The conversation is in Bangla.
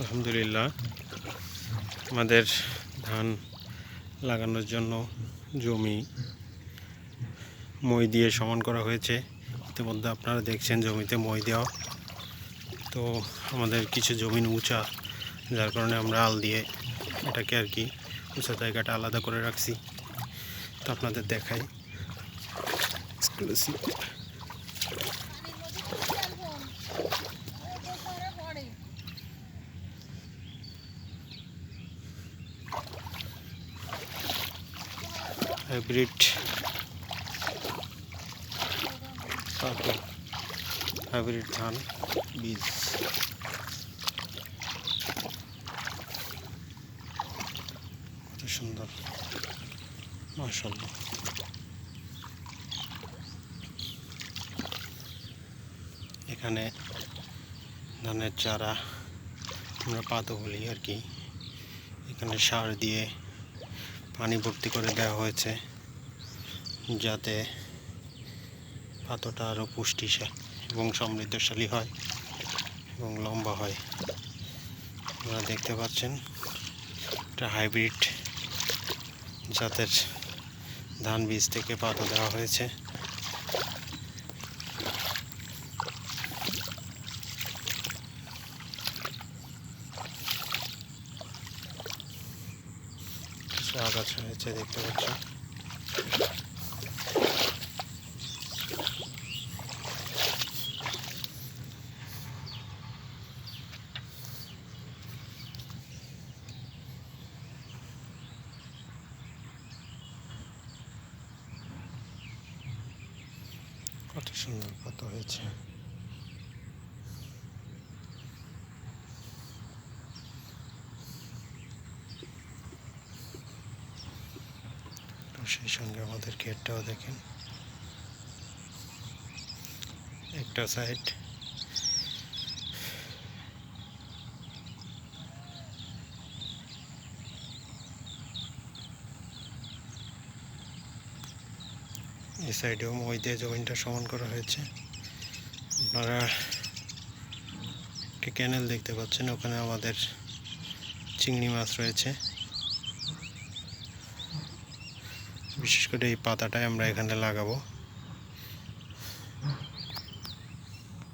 আলহামদুলিল্লাহ। আমাদের ধান লাগানোর জন্য জমি মই দিয়ে সমান করা হয়েছে। ইতিমধ্যে আপনারা দেখছেন জমিতে মই দেওয়া। তো আমাদের কিছু জমিন উঁচা, যার কারণে আমরা আল দিয়ে এটাকে আর কি উঁচা জায়গাটা আলাদা করে রাখছি। তো আপনাদের দেখাই। হাইব্রিড। তারপর হাইব্রিড ধান, বীজ। কত সুন্দর। মাশাল্লাহ এখানে ধানের চারা, আমরা পাতো বলি আর কি। এখানে সার দিয়ে পানি ভর্তি করে দেওয়া হয়েছে যাতে পাতাটা আরও পুষ্টিশালী এবং সমৃদ্ধশালী হয় এবং লম্বা হয়। আপনারা দেখতে পাচ্ছেন, এটা হাইব্রিড জাতের ধান বীজ থেকে পাতা দেওয়া হয়েছে কিছু আগাছা হয়েছে দেখতে পাচ্ছেন কত সুন্দর পাতা হয়েছে। সেই সঙ্গে আমাদের গেটটাও দেখেন। একটা সাইড। এই সাইডেও মই দিয়ে জমিনটা সমান করা হয়েছে। আপনারা একটি ক্যানেল দেখতে পাচ্ছেন, ওখানে আমাদের চিংড়ি মাছ রয়েছে। বিশেষ করে এই পাতাটাই আমরা এখানে লাগাবো।